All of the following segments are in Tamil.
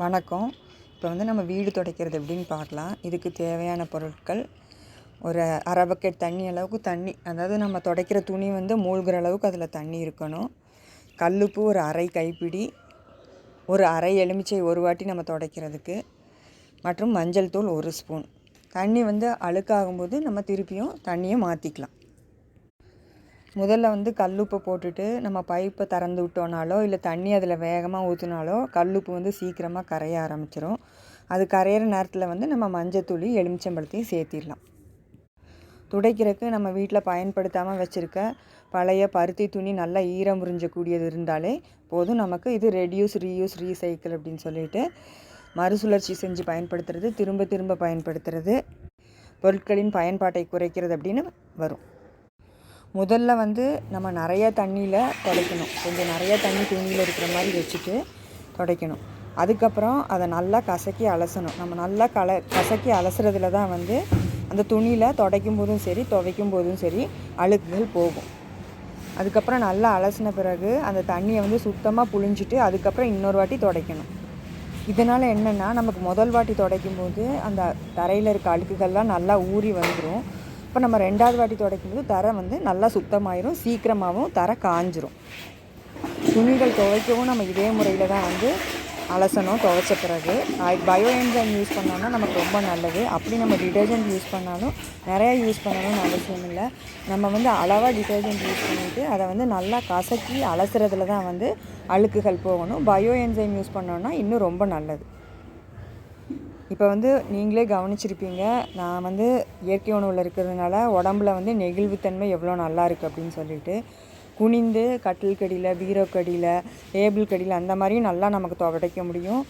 வணக்கம். இப்போ வந்து நம்ம வீடு துடைக்கிறது எப்படின்னு பார்க்கலாம். இதுக்கு தேவையான பொருட்கள் ஒரு அரை பக்கெட் தண்ணி அளவுக்கு தண்ணி அதாவது நம்ம துடைக்கிற துணி வந்து மூழ்கிற அளவுக்கு அதில் தண்ணி இருக்கணும். கல்லுப்பு ஒரு அரை கைப்பிடி ஒரு அரை எலுமிச்சை ஒரு வாட்டி நம்ம துடைக்கிறதுக்கு மற்றும் மஞ்சள் தூள் ஒரு ஸ்பூன். தண்ணி வந்து அழுக்காகும்போது நம்ம திருப்பியும் தண்ணியை மாற்றிக்கலாம் முதல்ல வந்து கல்லுப்பை போட்டுட்டு நம்ம பைப்பை திறந்து விட்டோனாலோ இல்லை தண்ணி அதில் வேகமாக ஊற்றினாலோ கல்லுப்பு வந்து சீக்கிரமாக கரைய ஆரம்பிச்சிடும் அது கரையிற நேரத்தில் வந்து நம்ம மஞ்சத்தூளி எலுமிச்சம்பழத்தையும் சேர்த்திடலாம். துடைக்கிறதுக்கு நம்ம வீட்டில் பயன்படுத்தாமல் வச்சுருக்க பழைய பருத்தி துணி நல்லா ஈரம் உறிஞ்சக்கூடியது இருந்தாலே போதும். நமக்கு இது ரெடியூஸ் ரீயூஸ் ரீசைக்கிள் அப்படின்னு சொல்லிட்டு மறுசுழற்சி செஞ்சு பயன்படுத்துறது திரும்ப திரும்ப பயன்படுத்துறது பொருட்களின் பயன்பாட்டை குறைக்கிறது அப்படின்னு வரும். முதல்ல வந்து நம்ம நிறைய தண்ணியில் துடைக்கணும். கொஞ்சம் நிறைய தண்ணி துணியில் இருக்கிற மாதிரி வச்சுட்டு துடைக்கணும். அதுக்கப்புறம் அதை நல்லா கசக்கி அலசணும். நம்ம நல்லா கல கசக்கி அலசுறதுல தான் வந்து அந்த துணியில் துடைக்கும் போதும் சரி துவைக்கும் போதும் சரி அழுக்குகள் போகும். அதுக்கப்புறம் நல்லா அலசின பிறகு அந்த தண்ணியை வந்து சுத்தமாக புழிஞ்சிட்டு அதுக்கப்புறம் இன்னொரு வாட்டி துடைக்கணும். இதனால் என்னென்னா நமக்கு முதல் வாட்டி துடைக்கும் போது அந்த தரையில் இருக்க அழுக்குகள்லாம் நல்லா ஊறி வந்துடும் அப்போ நம்ம ரெண்டாவது வாட்டி துடைக்கும்போது தரை வந்து நல்லா சுத்தமாயிரும் சீக்கிரமாகவும் தரை காஞ்சிரும். துணிகள் துவைக்கவும் நம்ம இதே முறையில் தான் வந்து அலசணும் துவைச்ச பிறகு. பயோ என்ஜைம் யூஸ் பண்ணோன்னா நமக்கு ரொம்ப நல்லது. அப்படி நம்ம டிடர்ஜென்ட் யூஸ் பண்ணாலும் நிறையா யூஸ் பண்ணணும்னு அவசியம் இல்லை. நம்ம வந்து அளவாக டிடர்ஜென்ட் யூஸ் பண்ணிவிட்டு அதை வந்து நல்லா கசக்கி அலசுறதுல தான் வந்து அழுக்குகள் போகணும். பயோ என்ஜைம் யூஸ் பண்ணோன்னா இன்னும் ரொம்ப நல்லது. இப்போ வந்து நீங்களே கவனிச்சிருப்பீங்க நான் வந்து இயற்கை உணவில் இருக்கிறதுனால உடம்புல வந்து நெகிழ்வுத்தன்மை எவ்வளோ நல்லா இருக்குது அப்படின்னு சொல்லிட்டு குனிந்து கட்டில் கடியில் பீரோ கடியில் டேபிள் கடியில் அந்த மாதிரியும் நல்லா நமக்கு துடைக்க முடியும்.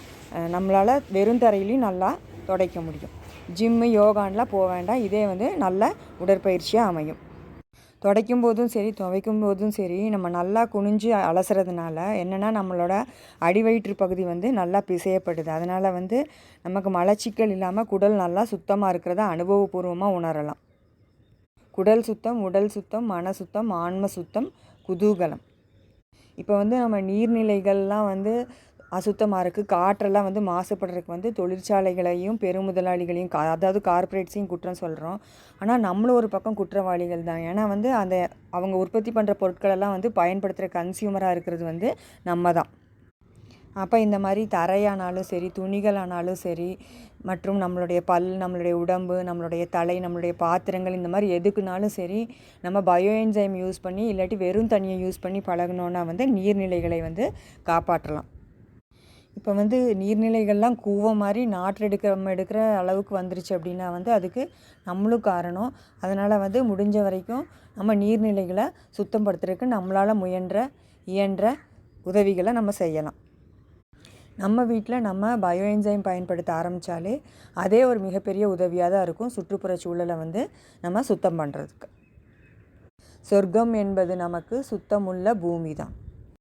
நம்மளால் வெறும் தரையிலையும் நல்லா துடைக்க முடியும். ஜிம்மு யோகான்லாம் போக வேண்டாம். இதே வந்து நல்ல உடற்பயிற்சியாக அமையும். துடைக்கும் போதும் சரி துவைக்கும் போதும் சரி நம்ம நல்லா குனிஞ்சு அலசுறதுனால என்னென்னா நம்மளோட அடிவயிற்று பகுதி வந்து நல்லா பிசையப்படுது. அதனால் வந்து நமக்கு மலச்சிக்கல் இல்லாமல் குடல் நல்லா சுத்தமாக இருக்கிறத அனுபவபூர்வமாக உணரலாம். குடல் சுத்தம் உடல் சுத்தம் மன சுத்தம் ஆன்ம சுத்தம் குதூகலம். இப்போ வந்து நம்ம நீர்நிலைகள்லாம் வந்து அசுத்தமாக இருக்குது காற்றெல்லாம் வந்து மாசுபடுறதுக்கு வந்து தொழிற்சாலைகளையும் பெருமுதலாளிகளையும் கா அதாவது கார்ப்பரேட்ஸையும் குற்றம் சொல்கிறோம் ஆனால் நம்மளும் ஒரு பக்கம் குற்றவாளிகள் தான். ஏன்னா வந்து அந்த அவங்க உற்பத்தி பண்ணுற பொருட்களெல்லாம் வந்து பயன்படுத்துகிற கன்சியூமராக இருக்கிறது வந்து நம்ம தான் அப்போ இந்த மாதிரி தரையானாலும் சரி துணிகளானாலும் சரி மற்றும் நம்மளுடைய பல் நம்மளுடைய உடம்பு நம்மளுடைய தலை நம்மளுடைய பாத்திரங்கள் இந்த மாதிரி எதுக்குனாலும் சரி நம்ம பயோ என்ஜைம் யூஸ் பண்ணி இல்லாட்டி வெறும் தண்ணியை யூஸ் பண்ணி பழகணுன்னா வந்து நீர்நிலைகளை வந்து காப்பாற்றலாம். இப்போ வந்து நீர்நிலைகள்லாம் கூவ மாதிரி நாற்று எடுக்கிற எடுக்கிற அளவுக்கு வந்துருச்சு அப்படின்னா வந்து அதுக்கு நம்மளும் காரணம். அதனால் வந்து முடிஞ்ச வரைக்கும் நம்ம நீர்நிலைகளை சுத்தம் படுத்துறதுக்கு நம்மளால் முயன்ற இயன்ற உதவிகளை நம்ம செய்யலாம். நம்ம வீட்டில் நம்ம பயோ என்ஜைம் பயன்படுத்த ஆரம்பித்தாலே அதே ஒரு மிகப்பெரிய உதவியாக தான் இருக்கும் சுற்றுப்புற சூழலை வந்து நம்ம சுத்தம் பண்ணுறதுக்கு சொர்க்கம் என்பது நமக்கு சுத்தமுள்ள பூமி தான்.